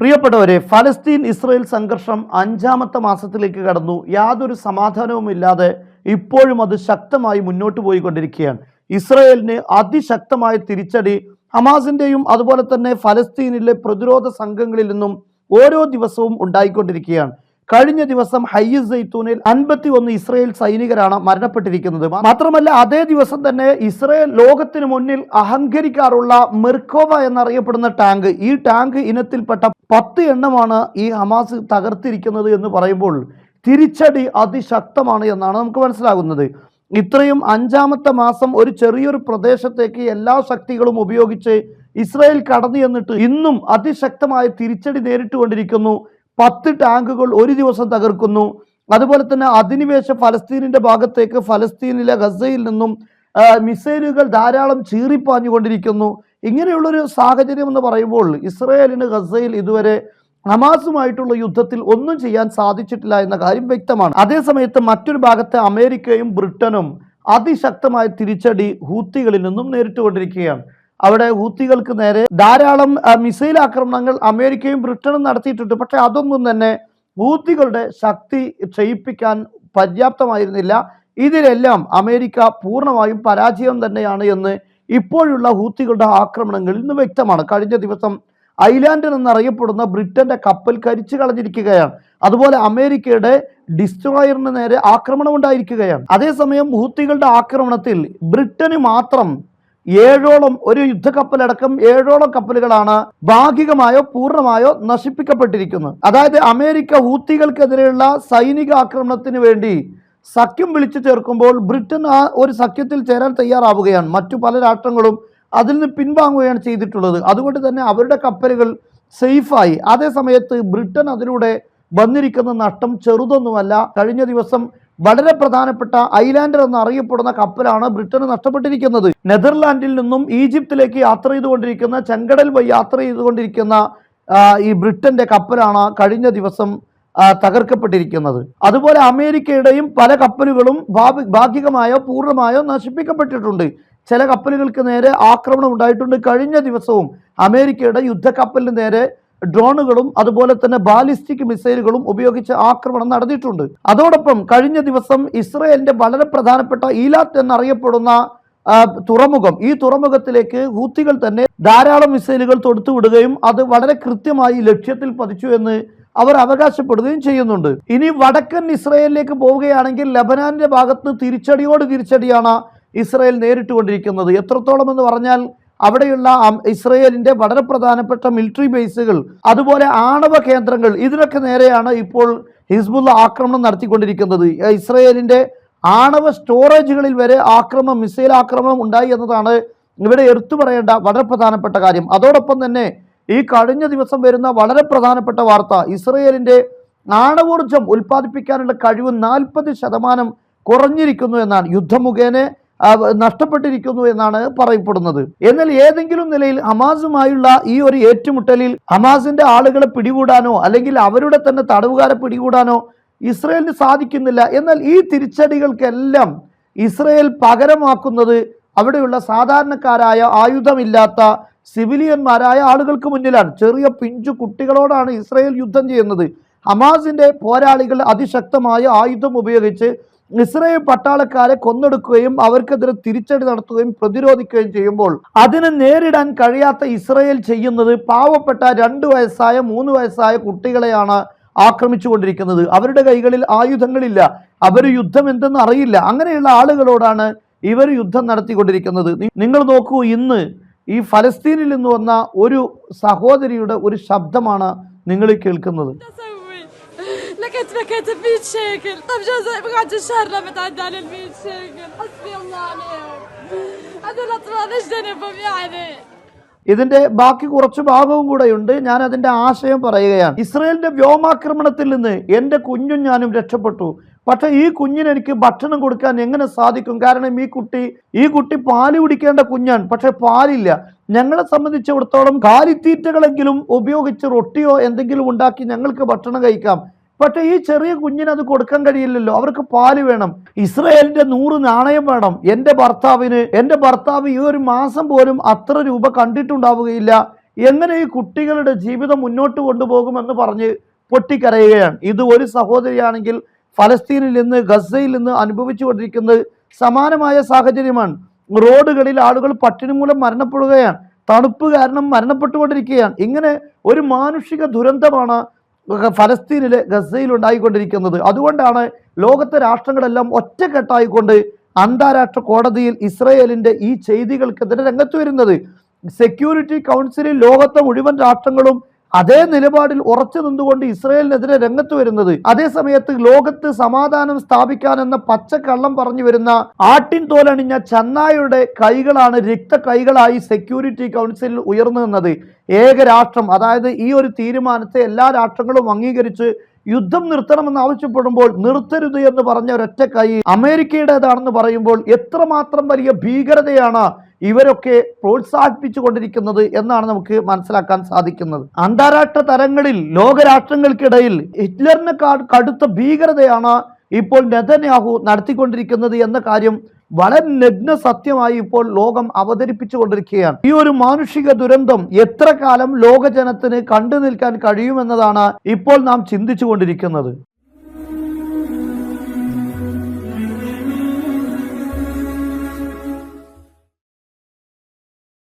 പ്രിയപ്പെട്ടവരെ ഫലസ്തീൻ ഇസ്രയേൽ സംഘർഷം അഞ്ചാമത്തെ മാസത്തിലേക്ക് കടന്നു. യാതൊരു സമാധാനവുമില്ലാതെ ഇപ്പോഴും അത് ശക്തമായി മുന്നോട്ട് പോയിക്കൊണ്ടിരിക്കുകയാണ്. ഇസ്രയേലിന് അതിശക്തമായ തിരിച്ചടി ഹമാസിന്റെയും അതുപോലെ തന്നെ ഫലസ്തീനിലെ പ്രതിരോധ സംഘങ്ങളിൽ നിന്നും ഓരോ ദിവസവും ഉണ്ടായിക്കൊണ്ടിരിക്കുകയാണ്. കഴിഞ്ഞ ദിവസം ഹയ്യ സൈത്തൂനിൽ അൻപത്തി ഒന്ന് ഇസ്രയേൽ സൈനികരാണ് മരണപ്പെട്ടിരിക്കുന്നത്. മാത്രമല്ല അതേ ദിവസം തന്നെ ഇസ്രയേൽ ലോകത്തിന് മുന്നിൽ അഹങ്കരിക്കാറുള്ള മെർക്കോവ എന്നറിയപ്പെടുന്ന ടാങ്ക് ഈ ടാങ്ക് ഇനത്തിൽപ്പെട്ട പത്ത് എണ്ണമാണ് ഈ ഹമാസ് തകർത്തിരിക്കുന്നത് എന്ന് പറയുമ്പോൾ തിരിച്ചടി അതിശക്തമാണ് എന്നാണ് നമുക്ക് മനസ്സിലാകുന്നത്. ഇത്രയും അഞ്ചാമത്തെ മാസം ഒരു ചെറിയൊരു പ്രദേശത്തേക്ക് എല്ലാ ശക്തികളും ഉപയോഗിച്ച് ഇസ്രായേൽ കടന്നു എന്നിട്ട് ഇന്നും അതിശക്തമായ തിരിച്ചടി നേരിട്ടുകൊണ്ടിരിക്കുന്നു. പത്ത് ടാങ്കുകൾ ഒരു ദിവസം തകർക്കുന്നു. അതുപോലെ തന്നെ അധിനിവേശ ഫലസ്തീനിന്റെ ഭാഗത്തേക്ക് ഫലസ്തീനിലെ ഗസയിൽ നിന്നും മിസൈലുകൾ ധാരാളം ചീറിപ്പാഞ്ഞുകൊണ്ടിരിക്കുന്നു. ഇങ്ങനെയുള്ളൊരു സാഹചര്യം എന്ന് പറയുമ്പോൾ ഇസ്രയേലിന് ഗസയിൽ ഇതുവരെ ഹമാസുമായിട്ടുള്ള യുദ്ധത്തിൽ ഒന്നും ചെയ്യാൻ സാധിച്ചിട്ടില്ല എന്ന കാര്യം വ്യക്തമാണ്. അതേസമയത്ത് മറ്റൊരു ഭാഗത്ത് അമേരിക്കയും ബ്രിട്ടനും അതിശക്തമായ തിരിച്ചടി ഹൂത്തികളിൽ നിന്നും നേരിട്ടുകൊണ്ടിരിക്കുകയാണ്. അവിടെ ഹൂത്തികൾക്ക് നേരെ ധാരാളം മിസൈൽ ആക്രമണങ്ങൾ അമേരിക്കയും ബ്രിട്ടനും നടത്തിയിട്ടുണ്ട്. പക്ഷെ അതൊന്നും തന്നെ ഹൂത്തികളുടെ ശക്തി ക്ഷയിപ്പിക്കാൻ പര്യാപ്തമായിരുന്നില്ല. ഇതിലെല്ലാം അമേരിക്ക പൂർണമായും പരാജയം തന്നെയാണ് എന്ന് ഇപ്പോഴുള്ള ഹൂത്തികളുടെ ആക്രമണങ്ങളിൽ നിന്ന് വ്യക്തമാണ്. കഴിഞ്ഞ ദിവസം ഐലാൻഡ് എന്നറിയപ്പെടുന്ന ബ്രിട്ടന്റെ കപ്പൽ കരിച്ചു കളഞ്ഞിരിക്കുകയാണ്. അതുപോലെ അമേരിക്കയുടെ ഡിസ്ട്രോയറിന് നേരെ ആക്രമണം ഉണ്ടായിരിക്കുകയാണ്. അതേസമയം ഹൂത്തികളുടെ ആക്രമണത്തിൽ ബ്രിട്ടന് മാത്രം ഏഴോളം ഒരു യുദ്ധക്കപ്പലടക്കം ഏഴോളം കപ്പലുകളാണ് ഭാഗികമായോ പൂർണമായോ നശിപ്പിക്കപ്പെട്ടിരിക്കുന്നത്. അതായത് അമേരിക്ക ഹൂത്തികൾക്കെതിരെയുള്ള സൈനിക ആക്രമണത്തിന് വേണ്ടി സഖ്യം വിളിച്ചു ചേർക്കുമ്പോൾ ബ്രിട്ടൻ ആ ഒരു സഖ്യത്തിൽ ചേരാൻ തയ്യാറാവുകയാണ്. മറ്റു പല രാഷ്ട്രങ്ങളും അതിൽ നിന്ന് പിൻവാങ്ങുകയാണ് ചെയ്തിട്ടുള്ളത്. അതുകൊണ്ട് തന്നെ അവരുടെ കപ്പലുകൾ സേഫായി. അതേ സമയത്ത് ബ്രിട്ടൻ അതിലൂടെ വന്നിരിക്കുന്ന നഷ്ടം ചെറുതൊന്നുമല്ല. കഴിഞ്ഞ ദിവസം വളരെ പ്രധാനപ്പെട്ട ഐലാൻഡർ എന്ന് അറിയപ്പെടുന്ന കപ്പലാണ് ബ്രിട്ടന് നഷ്ടപ്പെട്ടിരിക്കുന്നത്. നെതർലാൻഡിൽ നിന്നും ഈജിപ്തിലേക്ക് യാത്ര ചെയ്തുകൊണ്ടിരിക്കുന്ന ചെങ്കടൽ വഴി യാത്ര ചെയ്തുകൊണ്ടിരിക്കുന്ന ഈ ബ്രിട്ടന്റെ കപ്പലാണ് കഴിഞ്ഞ ദിവസം തകർക്കപ്പെട്ടിരിക്കുന്നത്. അതുപോലെ അമേരിക്കയുടെയും പല കപ്പലുകളും ഭാഗികമായോ പൂർണമായോ നശിപ്പിക്കപ്പെട്ടിട്ടുണ്ട്. ചില കപ്പലുകൾക്ക് നേരെ ആക്രമണം ഉണ്ടായിട്ടുണ്ട്. കഴിഞ്ഞ ദിവസവും അമേരിക്കയുടെ യുദ്ധക്കപ്പലിന് നേരെ ഡ്രോണുകളും അതുപോലെ തന്നെ ബാലിസ്റ്റിക് മിസൈലുകളും ഉപയോഗിച്ച് ആക്രമണം നടത്തിയിട്ടുണ്ട്. അതോടൊപ്പം കഴിഞ്ഞ ദിവസം ഇസ്രയേലിന്റെ വളരെ പ്രധാനപ്പെട്ട ഈലാത്ത് എന്നറിയപ്പെടുന്ന തുറമുഖം ഈ തുറമുഖത്തിലേക്ക് ഹൂത്തികൾ തന്നെ ധാരാളം മിസൈലുകൾ തൊടുത്തു വിടുകയും അത് വളരെ കൃത്യമായി ലക്ഷ്യത്തിൽ പതിച്ചു എന്ന് അവർ അവകാശപ്പെടുകയും ചെയ്യുന്നുണ്ട്. ഇനി വടക്കൻ ഇസ്രയേലിലേക്ക് പോവുകയാണെങ്കിൽ ലബനാന്റെ ഭാഗത്ത് തിരിച്ചടിയോട് തിരിച്ചടിയാണ് ഇസ്രയേൽ നേരിട്ടുകൊണ്ടിരിക്കുന്നത്. എത്രത്തോളം എന്ന് പറഞ്ഞാൽ അവിടെയുള്ള ഇസ്രയേലിന്റെ വളരെ പ്രധാനപ്പെട്ട മിലിറ്ററി ബേസുകൾ അതുപോലെ ആണവ കേന്ദ്രങ്ങൾ ഇതിനൊക്കെ നേരെയാണ് ഇപ്പോൾ ഹിസ്ബുള്ള ആക്രമണം നടത്തിക്കൊണ്ടിരിക്കുന്നത്. ഇസ്രയേലിന്റെ ആണവ സ്റ്റോറേജുകളിൽ വരെ ആക്രമണം മിസൈൽ ആക്രമണം ഉണ്ടായി എന്നതാണ് ഇവിടെ എടുത്തു പറയേണ്ട വളരെ പ്രധാനപ്പെട്ട കാര്യം. അതോടൊപ്പം തന്നെ ഈ കഴിഞ്ഞ ദിവസം വരുന്ന വളരെ പ്രധാനപ്പെട്ട വാർത്ത ഇസ്രയേലിന്റെ ആണവോർജം ഉൽപ്പാദിപ്പിക്കാനുള്ള കഴിവ് നാൽപ്പത് ശതമാനം കുറഞ്ഞിരിക്കുന്നു എന്നാണ്. യുദ്ധമുഖേന ആ, നഷ്ടപ്പെട്ടിരിക്കുന്നു എന്നാണ് പറയപ്പെടുന്നത്. എന്നാൽ ഏതെങ്കിലും നിലയിൽ ഹമാസുമായുള്ള ഈ ഒരു ഏറ്റുമുട്ടലിൽ ഹമാസിന്റെ ആളുകളെ പിടികൂടാനോ അല്ലെങ്കിൽ അവരുടെ തന്നെ തടവുകാരെ പിടികൂടാനോ ഇസ്രയേലിന് സാധിക്കുന്നില്ല. എന്നാൽ ഈ തിരിച്ചടികൾക്കെല്ലാം ഇസ്രയേൽ പകരമാക്കുന്നത് അവിടെയുള്ള സാധാരണക്കാരായ ആയുധമില്ലാത്ത സിവിലിയന്മാരായ ആളുകൾക്ക് മുന്നിലാണ്. ചെറിയ പിഞ്ചു കുട്ടികളോടാണ് ഇസ്രയേൽ യുദ്ധം ചെയ്യുന്നത്. ഹമാസിന്റെ പോരാളികൾ അതിശക്തമായ ആയുധം ഉപയോഗിച്ച് ഇസ്രയേൽ പട്ടാളക്കാരെ കൊന്നെടുക്കുകയും അവർക്കെതിരെ തിരിച്ചടി നടത്തുകയും പ്രതിരോധിക്കുകയും ചെയ്യുമ്പോൾ അതിനെ നേരിടാൻ കഴിയാത്ത ഇസ്രയേൽ ചെയ്യുന്നത് പാവപ്പെട്ട രണ്ട് വയസ്സായ മൂന്ന് വയസ്സായ കുട്ടികളെയാണ് ആക്രമിച്ചുകൊണ്ടിരിക്കുന്നത്. അവരുടെ കൈകളിൽ ആയുധങ്ങളില്ല. അവർ യുദ്ധം എന്തെന്ന് അറിയില്ല. അങ്ങനെയുള്ള ആളുകളോടാണ് ഇവർ യുദ്ധം നടത്തിക്കൊണ്ടിരിക്കുന്നത്. നിങ്ങൾ നോക്കൂ ഇന്ന് ഈ ഫലസ്തീനിൽ നിന്ന് വന്ന ഒരു സഹോദരിയുടെ ഒരു ശബ്ദമാണ് നിങ്ങൾ കേൾക്കുന്നത്. اسوي لقيت مكاتب 100 شيكل طب جوزي بقعد الشهر لما تعدى على ال 100 شيكل حسبي الله عليهم هذول اطفال ايش ذنبهم يعني ഇതിന്റെ ബാക്കി കുറച്ച് ഭാഗവും കൂടെയുണ്ട് ഞാൻ അതിന്റെ ആശയം പറയുകയാണ് ഇസ്രയേലിന്റെ വ്യോമാക്രമണത്തിൽ നിന്ന് എൻ്റെ കുഞ്ഞും ഞാനും രക്ഷപ്പെട്ടു പക്ഷെ ഈ കുഞ്ഞിന് എനിക്ക് ഭക്ഷണം കൊടുക്കാൻ എങ്ങനെ സാധിക്കും കാരണം ഈ കുട്ടി ഈ കുട്ടി പാല് കുടിക്കേണ്ട കുഞ്ഞാണ് പക്ഷെ പാലില്ല ഞങ്ങളെ സംബന്ധിച്ചിടത്തോളം കാലിത്തീറ്റകളെങ്കിലും ഉപയോഗിച്ച് റൊട്ടിയോ എന്തെങ്കിലും ഉണ്ടാക്കി ഞങ്ങൾക്ക് ഭക്ഷണം കഴിക്കാം പക്ഷെ ഈ ചെറിയ കുഞ്ഞിന് അത് കൊടുക്കാൻ കഴിയില്ലല്ലോ. അവർക്ക് പാൽ വേണം. ഇസ്രയേലിന്റെ നൂറ് നാണയം വേണം. എന്റെ ഭർത്താവിന് എന്റെ ഭർത്താവ് ഈ ഒരു മാസം പോലും അത്ര രൂപ കണ്ടിട്ടുണ്ടാവുകയില്ല. എങ്ങനെ ഈ കുട്ടികളുടെ ജീവിതം മുന്നോട്ട് കൊണ്ടുപോകുമെന്ന് പറഞ്ഞ് പൊട്ടിക്കരയുകയാണ്. ഇത് ഒരു സഹോദരിയാണെങ്കിൽ ഫലസ്തീനിൽ നിന്ന് ഗസയിൽ നിന്ന് അനുഭവിച്ചുകൊണ്ടിരിക്കുന്നത് സമാനമായ സാഹചര്യമാണ്. റോഡുകളിൽ ആളുകൾ പട്ടിണി മൂലം മരണപ്പെടുകയാണ്. തണുപ്പ് കാരണം മരണപ്പെട്ടുകൊണ്ടിരിക്കുകയാണ്. ഇങ്ങനെ ഒരു മാനുഷിക ദുരന്തമാണ് ഫലസ്തീനിലെ ഗസയിൽ ഉണ്ടായിക്കൊണ്ടിരിക്കുന്നത് അതുകൊണ്ടാണ് ലോകത്തെ രാഷ്ട്രങ്ങളെല്ലാം ഒറ്റക്കെട്ടായിക്കൊണ്ട് അന്താരാഷ്ട്ര കോടതിയിൽ ഇസ്രയേലിന്റെ ഈ ചെയ്തികൾക്കെതിരെ രംഗത്ത് വരുന്നത്. സെക്യൂരിറ്റി കൗൺസിലിൽ ലോകത്തെ മുഴുവൻ രാഷ്ട്രങ്ങളും അതേ നിലപാടിൽ ഉറച്ചു നിന്നുകൊണ്ട് ഇസ്രയേലിനെതിരെ രംഗത്ത് വരുന്നത്. അതേ സമയത്ത് ലോകത്ത് സമാധാനം സ്ഥാപിക്കാൻ എന്ന പച്ചക്കള്ളം പറഞ്ഞു വരുന്ന ആട്ടിൻ തോലണിഞ്ഞ ചന്നായുടെ കൈകളാണ് രക്ത കൈകളായി സെക്യൂരിറ്റി കൗൺസിലിൽ ഉയർന്നു നിന്നത്. ഏക രാഷ്ട്രം അതായത് ഈ ഒരു തീരുമാനത്തെ എല്ലാ രാഷ്ട്രങ്ങളും അംഗീകരിച്ച് യുദ്ധം നിർത്തണമെന്ന് ആവശ്യപ്പെടുമ്പോൾ നിർത്തരുത് എന്ന് പറഞ്ഞ ഒരൊറ്റ കൈ അമേരിക്കയുടേതാണെന്ന് പറയുമ്പോൾ എത്രമാത്രം വലിയ ഭീകരതയാണ് ഇവരൊക്കെ പ്രോത്സാഹിപ്പിച്ചു കൊണ്ടിരിക്കുന്നത് എന്നാണ് നമുക്ക് മനസ്സിലാക്കാൻ സാധിക്കുന്നത്. അന്താരാഷ്ട്ര തലങ്ങളിൽ ലോകരാഷ്ട്രങ്ങൾക്കിടയിൽ ഹിറ്റ്ലറിനെക്കാൾ കടുത്ത ഭീകരതയാണ് ഇപ്പോൾ നെതന്യാഹു നടത്തിക്കൊണ്ടിരിക്കുന്നത് എന്ന കാര്യം വളരെ നഗ്ന സത്യമായി ഇപ്പോൾ ലോകം അവതരിപ്പിച്ചു കൊണ്ടിരിക്കുകയാണ് ഈ ഒരു മാനുഷിക ദുരന്തം എത്ര കാലം ലോകജനത്തിന് കണ്ടു നിൽക്കാൻ കഴിയുമെന്നതാണ് ഇപ്പോൾ നാം ചിന്തിച്ചു കൊണ്ടിരിക്കുന്നത്